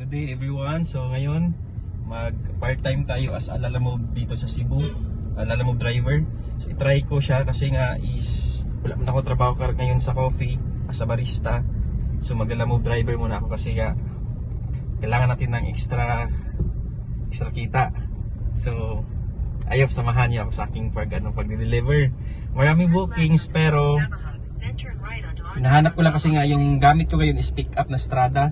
Good day everyone. So ngayon, mag part-time tayo as a lalamove dito sa Cebu. Uh, lalamove driver. So itry ko siya kasi nga is wala man ako trabaho ka ngayon sa coffee as a barista. So mag-lalamove driver muna ako kasi nga kailangan natin ng extra extra kita. So ayaw samahan niyo ako sa aking pag ano pag-deliver. Maraming bookings pero Hinahanap ko lang kasi nga yung gamit ko ngayon is pick up na Strada.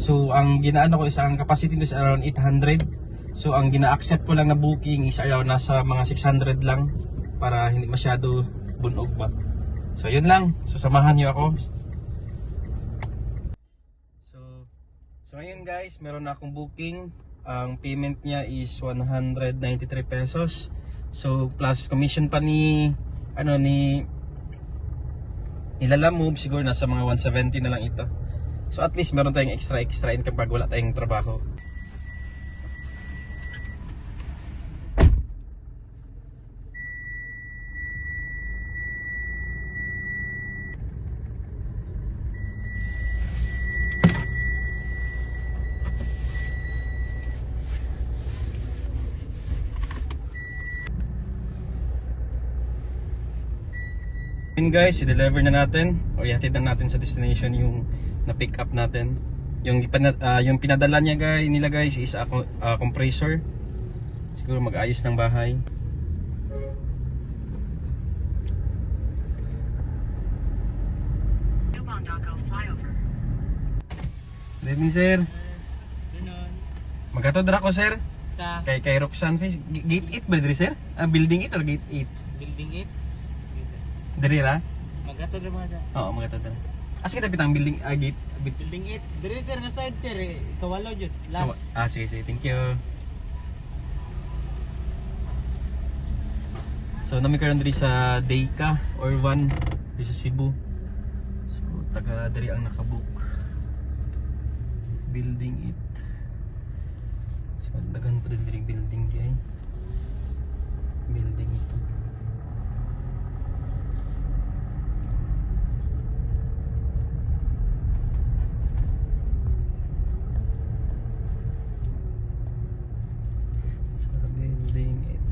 So ang ginaano ko is ang capacity nito is around 800. So ang gina-accept ko lang na booking is around nasa mga 600 lang para hindi masyado bunog ba. So yun lang. So samahan niyo ako. So So ngayon guys, meron na akong booking. Ang payment niya is 193 pesos. So plus commission pa ni ano ni ilalamove siguro nasa mga 170 na lang ito. So at least meron tayong extra extra income pag wala tayong trabaho. Yun guys, i-deliver na natin o ihatid na natin sa destination yung na-pick up natin. Yung, ah, yung pinadala niya guys, nila guys is a co- ah, compressor. Siguro mag-ayos ng bahay. Evening sir. Ganon. Magkatod ra ko sir. Sa Kay kay Roxanne Fish. Gate 8 ba diri sir? Ah, building 8 or gate 8? building 8. Diri ra? Magatod ra mga sa. Oo, magkatod ra. As kita pitang building ah, gate. bit- Building 8. Dire sir nga side sir eh. Kawalo jud. Last. Ah, sige, sige. Thank you. So, nami karon diri sa Deika or 1 diri sa Cebu. So, taga diri ang nakabook. Building it. So, dagan pa diri building kay. Building ito. sa building it.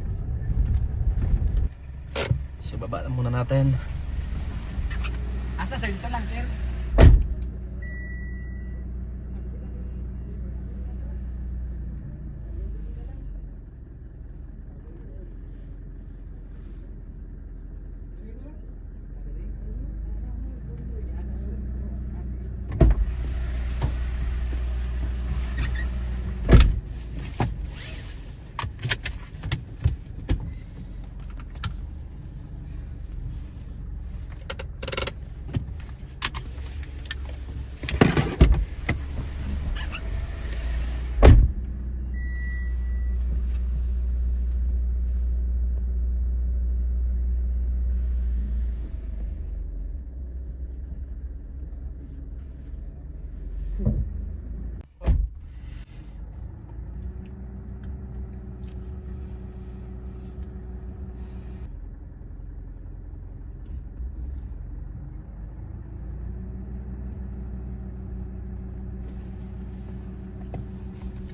So baba na muna natin. Asa sir lang sir.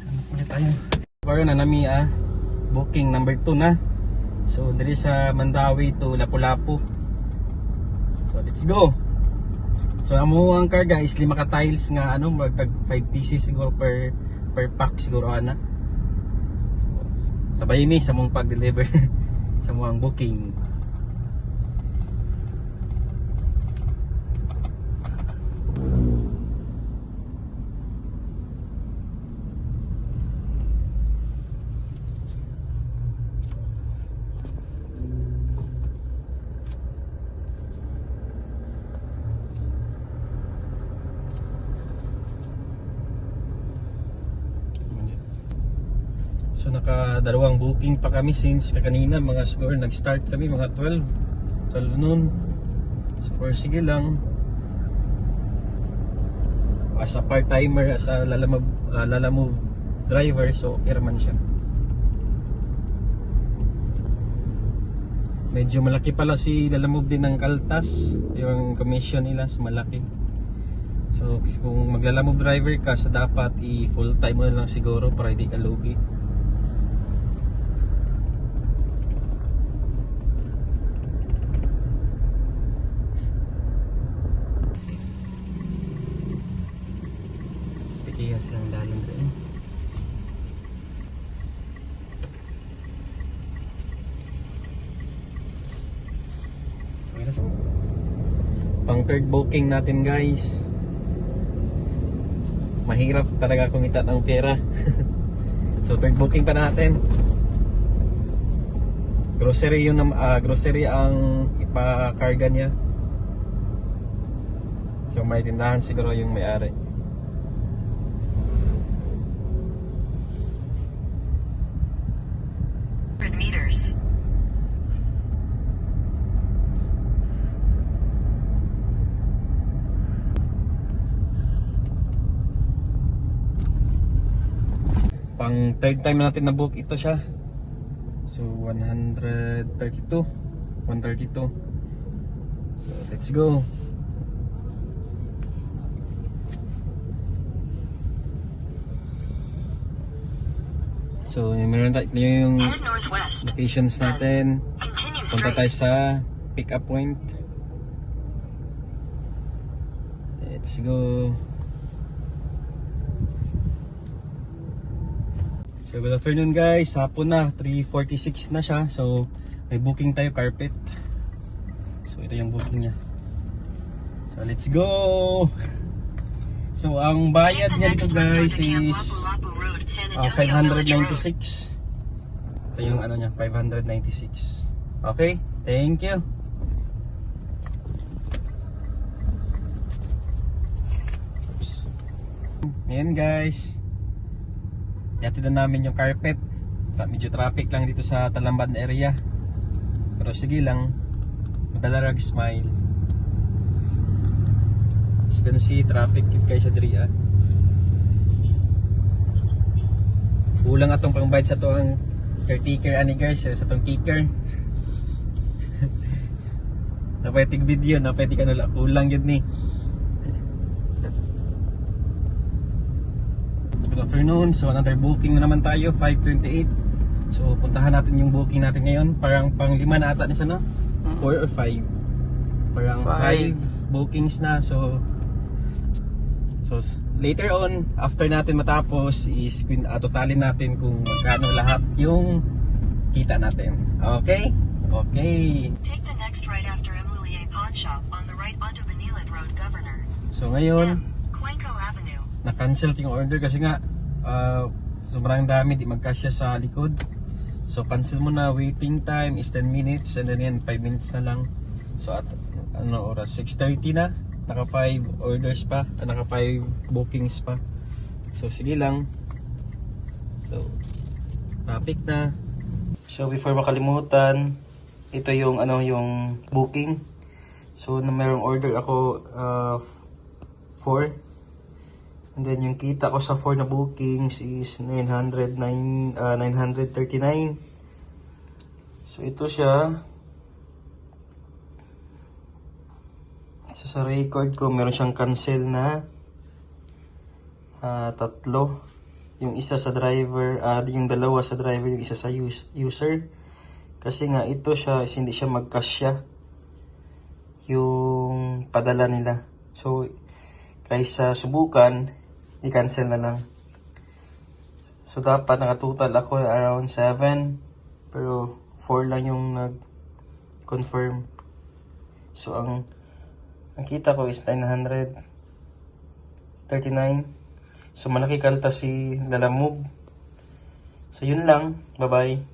Ano ulit tayo? Karon na nami ah booking number 2 na. So diri sa Mandawi to Lapu-Lapu. So let's go. So amo ang karga is lima ka tiles nga ano magtag 5 pieces siguro per per pack siguro ana. So, sabay mi sa mong pag-deliver sa mong booking. So naka dalawang booking pa kami since kanina mga siguro nag-start kami mga 12 12 noon. So sige lang. As a part-timer, as a lalamove, uh, lalamove driver, so okay siya. Medyo malaki pala si lalamove din ng Kaltas. Yung commission nila, so malaki. So So kung maglalamove driver ka, sa dapat i full time mo na lang siguro para hindi ka lugi. Lang dalan doon. Pang third booking natin guys. Mahirap talaga kumita ng pera. so third booking pa natin. Grocery yun, ah, grocery ang ipakarga niya. So may tindahan siguro yung may-ari. Hundred meters. Pang third time natin na book ito siya. So 132. 132. So let's go. So meron tayo yung locations natin. Punta tayo sa pick up point. Let's go. So good afternoon guys. Hapon na. 3.46 na siya. So may booking tayo carpet. So ito yung booking niya. So let's go. So ang bayad niya dito guys is San Ah, Antonio Village Road. 596. Ito yung ano niya, 596. Okay, thank you. Oops. Ayan guys. Yatid na namin yung carpet. Medyo traffic lang dito sa Talamban area. Pero sige lang. Madalarag smile. As you can see, traffic kit kayo sa diri ah. Kulang atong pangbayad sa to ang caretaker ani guys, eh, sa tong kicker. Napatig video, napatig ka nula. Kulang yun ni. Good afternoon. So another booking na naman tayo, 528. So puntahan natin yung booking natin ngayon. Parang pang lima na ata ni sa no? 4 or 5? Parang Five. 5 bookings na. So So s- later on, after natin matapos, is uh, totalin natin kung magkano lahat yung kita natin. Okay? Okay. Take the next right after Emulier Pawn Shop on the right onto Vanilid Road, Governor. So ngayon, M. Cuenco Avenue. na-cancel yung order kasi nga uh, sobrang dami, di magkasya sa likod. So cancel mo na, waiting time is 10 minutes and then yan, 5 minutes na lang. So at ano oras, 6.30 na, naka 5 orders pa, ah, naka 5 bookings pa. So sige lang. So, traffic na. So before makalimutan, ito yung ano yung booking. So na merong order ako uh, 4 And then yung kita ko sa 4 na bookings is 909 ah, 939. So ito siya. So sa record ko meron siyang cancel na ah, tatlo. Yung isa sa driver, ah yung dalawa sa driver, yung isa sa us- user. Kasi nga ito siya hindi siya magkasya yung padala nila. So kaysa subukan, i-cancel na lang. So dapat nakatotal ako around 7 pero 4 lang yung nag-confirm. So ang ang kita ko is 939. So malaki kalta si Lalamove. So yun lang. Bye-bye.